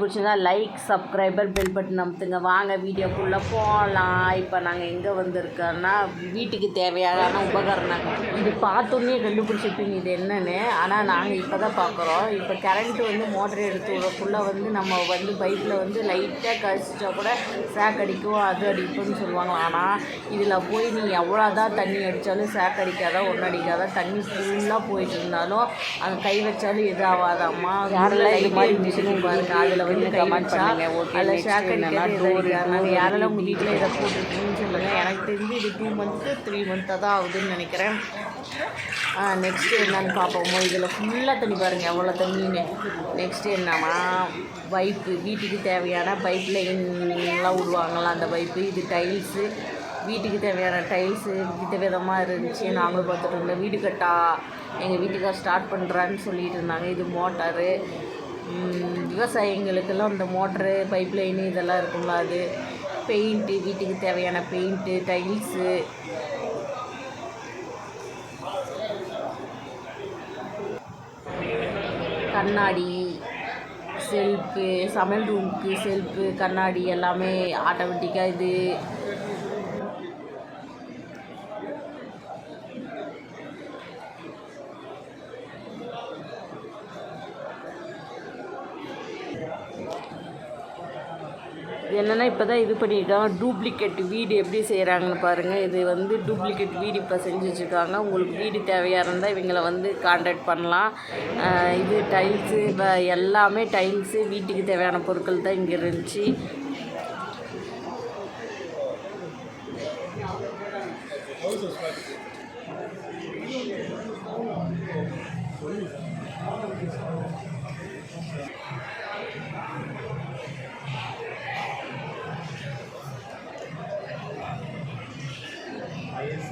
பிடிச்சிருந்தா like subscriber bell button அமுத்துங்க. வாங்க வீடியோக்குள்ளே போகலாம் இப்போ நாங்கள் எங்கே வந்திருக்கோன்னா வீட்டுக்கு தேவையான உபகரணங்கள். இது பார்த்தோன்னே கண்டுபிடிச்சிருப்பீங்க இது என்னன்னு. ஆனால் நாங்கள் இப்போ தான் பார்க்குறோம் இப்போ கரண்ட் வந்து மோட்டர் எடுத்து விடக்குள்ளே வந்து நம்ம வந்து பைப்பில் வந்து லைட்டாக கழிச்சிட்டா கூட சேக் அடிக்கும் அது அடிக்கும்னு சொல்லுவாங்க. ஆனால் இதில் போய் நீ எவ்வளோ தான் தண்ணி அடித்தாலும் சேக் அடிக்காத ஒன்றும் அடிக்காத தண்ணி ஃபுல்லாக போயிட்டு இருந்தாலும் அங்கே கை வச்சாலும் இதாகாதாம்மா யாரெல்லாம் இது மாதிரி மிஷின் பாருங்க. அதில் வந்து கமெண்ட் பண்ணுங்க. ஓகே அதில் யாரெல்லாம் உங்கள் வீட்டில் இதை போட்டுருக்கீங்கன்னு சொல்லுங்கள் எனக்கு தெரிஞ்சு இது டூ மந்த்து த்ரீ மந்த்தாக தான் ஆகுதுன்னு நினைக்கிறேன். நெக்ஸ்ட்டு என்னன்னு பார்ப்போமோ. இதில் ஃபுல்லாக தண்ணி பாருங்கள் எவ்வளோ தண்ணின்னு. நெக்ஸ்ட்டு என்னன்னா பைப்பு வீட்டுக்கு தேவையான பைப்பில் எல்லாம் விடுவாங்கள்ல அந்த பைப்பு இது டைல்ஸு வீட்டுக்கு தேவையான டைல்ஸு வித விதமாக இருந்துச்சு. நாங்களும் பார்த்துட்டு இருந்தோம். வீடு கட்டா எங்கள் வீட்டுக்கார் ஸ்டார்ட் பண்ணுறான்னு சொல்லிட்டு இருந்தாங்க. இது மோட்டாரு விவசாயிங்களுக்கெல்லாம் இந்த மோட்ரு பைப் லைனு இதெல்லாம் இருக்கும்ல அது. பெயிண்ட்டு வீட்டுக்கு தேவையான பெயிண்ட்டு டைல்ஸு. கண்ணாடி செல்ஃபு சமையல் ரூமுக்கு செல்ஃபு கண்ணாடி எல்லாமே ஆட்டோமேட்டிக்காக இது என்னென்னா இப்போ தான் இது பண்ணியிருக்காங்க டூப்ளிகேட் வீடு எப்படி செய்கிறாங்கன்னு பாருங்கள் இது வந்து டூப்ளிகேட் வீடு இப்போ செஞ்சு வச்சுருக்காங்க. உங்களுக்கு வீடு தேவையாக இருந்தால் இவங்களை வந்து காண்டாக்ட் பண்ணலாம். இது டைல்ஸு இப்போ எல்லாமே டைல்ஸு வீட்டுக்கு தேவையான பொருட்கள் தான் இங்கே இருந்துச்சு.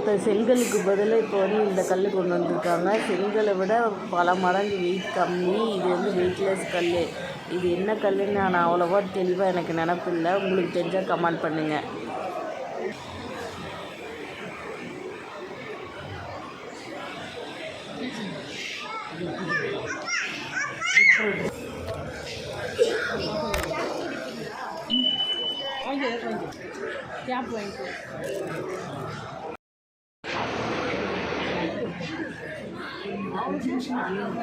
இப்போ செங்கலுக்கு பதிலாக இப்போ வந்து இந்த கல் கொண்டு வந்திருக்காங்க. செங்கலை விட பல மடங்கு வெயிட் கம்மி. இது வந்து வெயிட்லெஸ் கல் இது என்ன கல்லுன்னு நான் அவ்வளோவா தெளிவாக எனக்கு நினப்பு இல்லை. உங்களுக்கு தெரிஞ்சால் கமெண்ட் பண்ணுங்கள் கேப் வாங்கிக்கோ 啊，我觉得蛮用的。